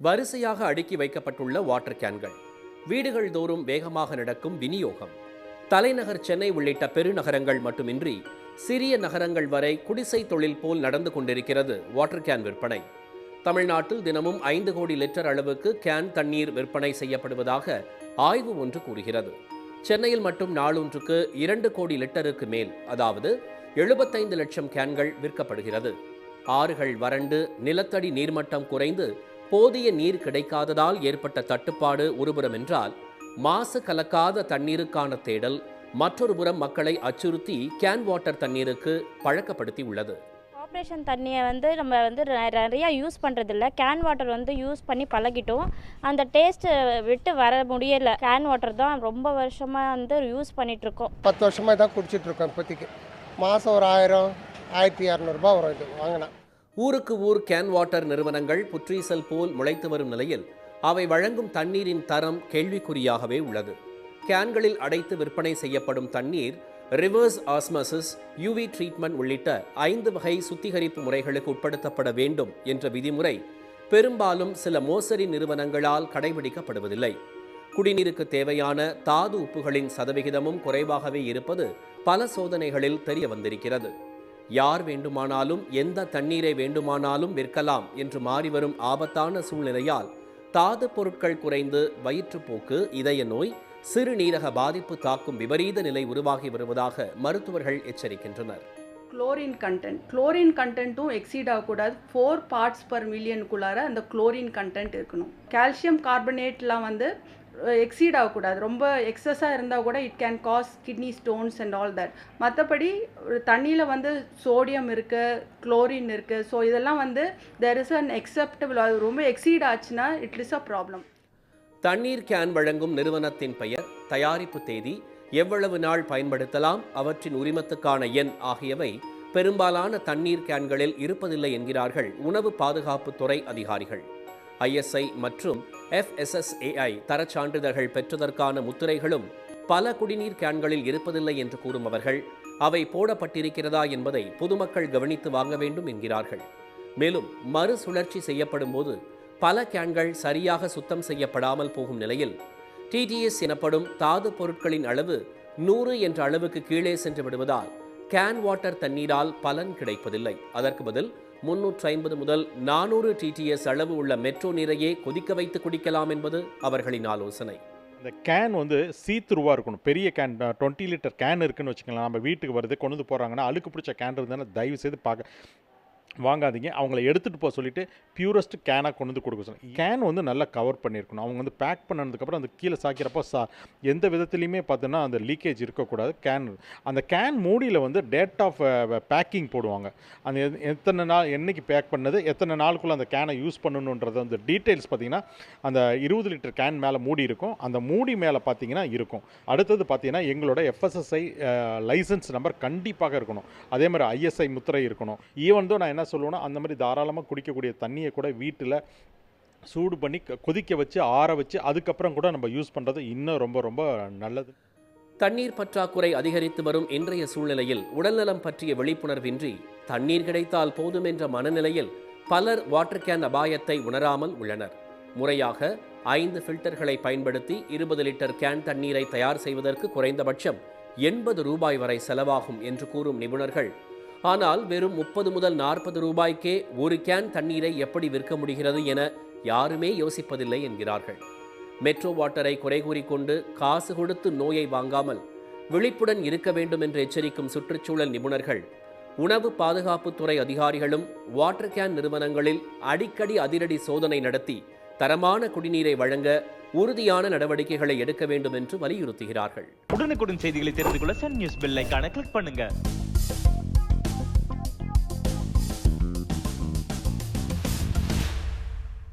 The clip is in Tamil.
வரிசையாக அடுக்கி வைக்கப்பட்டுள்ள வாட்டர் கேன்கள் வீடுகள் தோறும் வேகமாக நடக்கும் விநியோகம். தலைநகர் சென்னை உள்ளிட்ட பெருநகரங்கள் மட்டுமின்றி சிறிய நகரங்கள் வரை குடிசை தொழில் போல் நடந்து கொண்டிருக்கிறது வாட்டர் கேன் விற்பனை. தமிழ்நாட்டில் தினமும் ஐந்து கோடி லிட்டர் அளவுக்கு கேன் தண்ணீர் விற்பனை செய்யப்படுவதாக ஆய்வு ஒன்று கூறுகிறது. சென்னையில் மட்டும் நாளொன்றுக்கு இரண்டு கோடி லிட்டருக்கு மேல் அதாவது எழுபத்தைந்து லட்சம் கேன்கள் விற்கப்படுகிறது. ஆறுகள் வறண்டு நிலத்தடி நீர்மட்டம் குறைந்து போதிய நீர் கிடைக்காததால் ஏற்பட்ட தட்டுப்பாடு ஒருபுறம் என்றால் மாசு கலக்காத தண்ணீருக்கான தேடல் மற்றொரு புறம் மக்களை அச்சுறுத்தி கேன் வாட்டர் தண்ணீருக்கு பழக்கப்படுத்தி உள்ளது. ஆப்ரேஷன் தண்ணியை வந்து நம்ம வந்து நிறையா யூஸ் பண்ணுறதில்ல கேன் வாட்டர் வந்து யூஸ் பண்ணி பழகிட்டோம். அந்த டேஸ்ட்டு விட்டு வர முடியலை. கேன் வாட்டர் தான் ரொம்ப வருஷமாக வந்து யூஸ் பண்ணிகிட்ருக்கோம் பத்து வருஷமாக தான் குடிச்சிட்டு இருக்கோம் இப்போதைக்கு. மாதம் ஒரு ஆயிரம் ஆயிரத்தி இரநூறுபா வரும் இது வாங்கினா. ஊருக்கு ஊர் கேன் வாட்டர் நிறுவனங்கள் புற்றீசல் போல் முளைத்து வரும் நிலையில் அவை வழங்கும் தண்ணீரின் தரம் கேள்விக்குறியாகவே உள்ளது. கேன்களில் அடைத்து விற்பனை செய்யப்படும் தண்ணீர் ரிவர்ஸ் ஆஸ்மசிஸ் யூவி ட்ரீட்மெண்ட் உள்ளிட்ட ஐந்து வகை சுத்திகரிப்பு முறைகளுக்கு உட்படுத்தப்பட வேண்டும் என்ற விதிமுறை பெரும்பாலும் சில மோசடி நிறுவனங்களால் கடைபிடிக்கப்படுவதில்லை. குடிநீருக்கு தேவையான தாது உப்புகளின் சதவிகிதமும் குறைவாகவே இருப்பது பல சோதனைகளில் தெரிய வந்திருக்கிறது. யார் வேண்டுமானாலும் எந்த தண்ணீரை வேண்டுமானாலும் விற்கலாம் என்று மாறிவரும் ஆபத்தான சூழ்நிலையால் தாது பொருட்கள் குறைந்து வயிற்றுப்போக்கு இதய நோய் சிறுநீரக பாதிப்பு தாக்கும் விபரீத நிலை உருவாகி வருவதாக மருத்துவர்கள் எச்சரிக்கின்றனர். குளோரின் கண்டென்ட் குளோரின் கண்டென்ட்டும் எக்ஸீட் ஆகக்கூடாது. ஃபோர் பார்ட்ஸ் பர் மில்லியனுக்குள்ளார அந்த குளோரின் கண்டென்ட் இருக்கணும். கால்சியம் கார்பனேட்லாம் வந்து எக்ஸீட் ஆகக்கூடாது. ரொம்ப எக்ஸஸாக இருந்தால் கூட it can cause kidney stones and all that மற்றபடி தண்ணியில் வந்து சோடியம் இருக்குது குளோரின் இருக்குது ஸோ இதெல்லாம் வந்து தெர் இஸ் அன் எக்ஸப்டபிள் அது ரொம்ப எக்ஸீட் ஆச்சுன்னா இட் இஸ் அ ப்ராப்ளம் தண்ணீர் கேன் வழங்கும் நிறுவனத்தின் பெயர் தயாரிப்பு தேதி எவ்வளவு நாள் பயன்படுத்தலாம் அவற்றின் உரிமத்துக்கான எண் ஆகியவை பெரும்பாலான தண்ணீர் கேன்களில் இருப்பதில்லை என்கிறார்கள் உணவு பாதுகாப்பு துறை அதிகாரிகள். ஐஎஸ்ஐ மற்றும் எஃப்எஸ்எஸ்ஏஐ தரச் சான்றிதழ்கள் பெற்றதற்கான முத்திரைகளும் பல குடிநீர் கேன்களில் இருப்பதில்லை என்று கூறும் அவர்கள் அவை போடப்பட்டிருக்கிறதா என்பதை பொதுமக்கள் கவனித்து வாங்க வேண்டும் என்கிறார்கள். மேலும் மறுசுழற்சி செய்யப்படும் போது பல கேன்கள் சரியாக சுத்தம் செய்யப்படாமல் போகும் நிலையில் டிடிஎஸ் எனப்படும் தாது பொருட்களின் அளவு நூறு என்ற அளவுக்கு கீழே சென்று விடுவதால் கேன் வாட்டர் தண்ணீரால் பலன் கிடைப்பதில்லை. அதற்கு பதில் முன்னூற்று ஐம்பது முதல் நானூறு டிடிஎஸ் அளவு உள்ள மெட்ரோ நீரையே கொதிக்க வைத்து குடிக்கலாம் என்பது அவர்களின் ஆலோசனை. இந்த கேன் வந்து சீத்ருவாக இருக்கணும். பெரிய கேன் டுவெண்ட்டி லிட்டர் கேன் இருக்குன்னு வச்சுக்கலாம் நம்ம வீட்டுக்கு வருது கொண்டு போகிறாங்கன்னா அழுக்கு பிடிச்ச கேன் இருந்தாலும் தயவு செய்து பார்க்க வாங்காதீங்க. அவங்கள எடுத்துகிட்டு போக சொல்லிட்டு பியூரஸ்ட் கேனாக கொண்டு வந்து கொடுக்க சொல்லணும் கேன் வந்து நல்லா கவர் பண்ணியிருக்கணும். அவங்க வந்து பேக் பண்ணதுக்கப்புறம் அந்த கீழே சாக்கிறப்போ சா எந்த விதத்துலையுமே பார்த்தோன்னா அந்த லீக்கேஜ் இருக்கக்கூடாது. கேன் அந்த கேன் மூடியில் வந்து டேட் ஆஃப் பேக்கிங் போடுவாங்க. அந்த எத்தனை நாள் என்னைக்கு பேக் பண்ணது எத்தனை நாளுக்குள்ளே அந்த கேனை யூஸ் பண்ணணுன்றது அந்த டீட்டெயில்ஸ் பார்த்தீங்கன்னா அந்த இருபது லிட்டர் கேன் மேலே மூடி இருக்கும். அந்த மூடி மேலே பார்த்தீங்கன்னா இருக்கும். அடுத்தது பார்த்தீங்கன்னா எங்களோட எஃப்எஸ்எஸ்ஐ லைசன்ஸ் நம்பர் கண்டிப்பாக இருக்கணும். அதே மாதிரி ஐஎஸ்ஐ முத்திரை இருக்கணும். ஈவன் தான் நான் என்ன சொல்லுவோன்னா அந்த மாதிரி தாராளமாக குடிக்கக்கூடிய தண்ணியை கூட வீட்டில் சூடு பண்ணி கொதிக்க வச்சு ஆற வச்சு அதுக்கப்புறம் கூட நம்ம யூஸ் பண்ணுறது இன்னும் ரொம்ப ரொம்ப நல்லது. தண்ணீர் பற்றாக்குறை அதிகரித்து வரும் இன்றைய சூழ்நிலையில் உடல்நலம் பற்றிய விழிப்புணர்வின்றி தண்ணீர் கிடைத்தால் போதும் என்ற மனநிலையில் பலர் வாட்டர் கேன் அபாயத்தை உணராமல் உள்ளனர். முறையாக ஐந்து ஃபில்டர்களை பயன்படுத்தி இருபது லிட்டர் கேன் தண்ணீரை தயார் செய்வதற்கு குறைந்தபட்சம் எண்பது ரூபாய் வரை செலவாகும் என்று கூறும் நிபுணர்கள் ஆனால் வெறும் முப்பது முதல் நாற்பது ரூபாய்க்கே ஒரு கேன் தண்ணீரை எப்படி விற்க முடிகிறது என யாருமே யோசிப்பதில்லை என்கிறார்கள். மெட்ரோ வாட்டரை குறை கூறிக்கொண்டு காசு கொடுத்து நோயை வாங்காமல் விழிப்புடன் இருக்க வேண்டும் என்று எச்சரிக்கும் சுற்றுச்சூழல் நிபுணர்கள் உணவு பாதுகாப்புத்துறை அதிகாரிகளும் வாட்டர் கேன் நிறுவனங்களில் அடிக்கடி அதிரடி சோதனை நடத்தி தரமான குடிநீரை வழங்க உறுதியான நடவடிக்கைகளை எடுக்க வேண்டும் என்று வலியுறுத்துகிறார்கள். உடனுக்குடன் செய்திகளை தெரிந்து கொள்ள சன் நியூஸ் பெல் ஐகானை கிளிக் பண்ணுங்க.